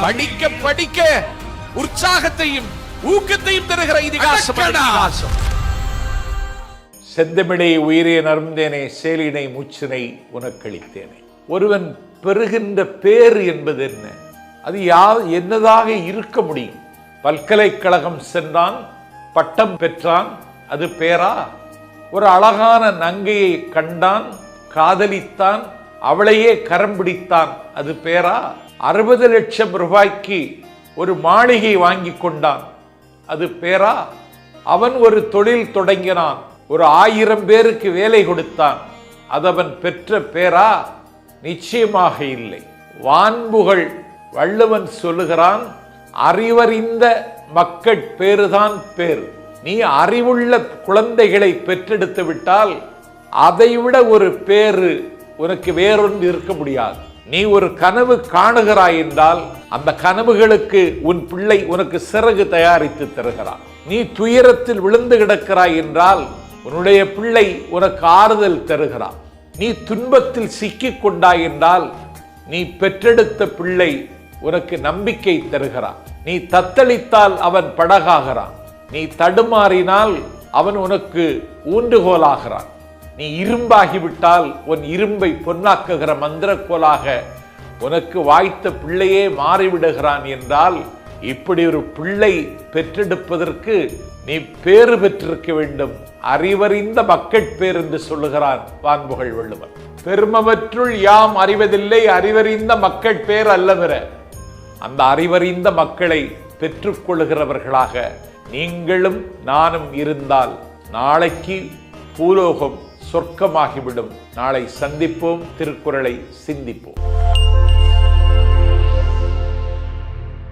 படிக்க படிக்க உற்சாகத்தையும் ஊக்கத்தையும் தருகிற இதிகாசம் செந்தமிழை உயிரே நருந்தேனே சேலினை மூச்சினை உனக்களித்தேனே. ஒருவன் பெறுகின்ற பேர் என்பது என்ன? அது யா என்னதாக இருக்க முடியும்? பல்கலைக்கழகம் சென்றான் பட்டம் பெற்றான் அது பேரா? ஒரு அழகான நங்கையை கண்டான் காதலித்தான் அவளையே கரம் பிடித்தான். அது பேரா? அறுபது லட்சம் ரூபாய்க்கு ஒரு மாளிகை வாங்கி கொண்டான். அது பேரா? அவன் ஒரு தொழில் தொடங்கினான். ஒரு ஆயிரம் பேருக்கு வேலை கொடுத்தான். அதவன் பெற்ற பேரா? நிச்சயமாக இல்லை. வான்புகள் வள்ளுவன் சொல்லுகிறான் அறிவறிந்த மக்கட் பேருதான் பேர் நீ அறிவுள்ள குழந்தைகளை பெற்றெடுத்து விட்டால் அதைவிட ஒரு பேரு உனக்கு வேறொன்று இருக்க முடியாது. நீ ஒரு கனவு காணுகிறாய் என்றால் அந்த கனவுகளுக்கு உன் பிள்ளை உனக்கு சிறகு தயாரித்து தருகிறான் நீ துயரத்தில் விழுந்து கிடக்கிறாய் என்றால் உன்னுடைய பிள்ளை உனக்கு ஆறுதல் தருகிறான் நீ துன்பத்தில் சிக்கிக் கொண்டாய் என்றால் நீ பெற்றெடுத்த பிள்ளை உனக்கு நம்பிக்கை தருகிறான் நீ தத்தளித்தால் அவன் படகாகிறான். நீ தடுமாறினால் அவன் உனக்கு ஊன்றுகோலாகிறான். நீ இரும்பாகிவிட்டால் உன் இரும்பை பொன்னாக்குகிற மந்திரக்கோலாக உனக்கு வாய்த்த பிள்ளையே மாறிவிடுகிறான் என்றால் இப்படி ஒரு பிள்ளை பெற்றெடுப்பதற்கு நீ பேறு பெற்றிருக்க வேண்டும். அறிவறிந்த மக்கட்பேர் என்று சொல்லுகிறான் வான்புகழ் வள்ளுவர். பெருமவற்றுள் யாம் அறிவதில்லை அறிவறிந்த மக்கட்பேர் அல்லவிர அந்த அறிவறிந்த மக்களை பெற்றுக்கொள்கிறவர்களாக நீங்களும் நானும் இருந்தால் நாளைக்கு பூலோகம் சொர்க்கமாகிவிடும். நாளை சந்திப்போம் திருக்குறளை சிந்திப்போம்.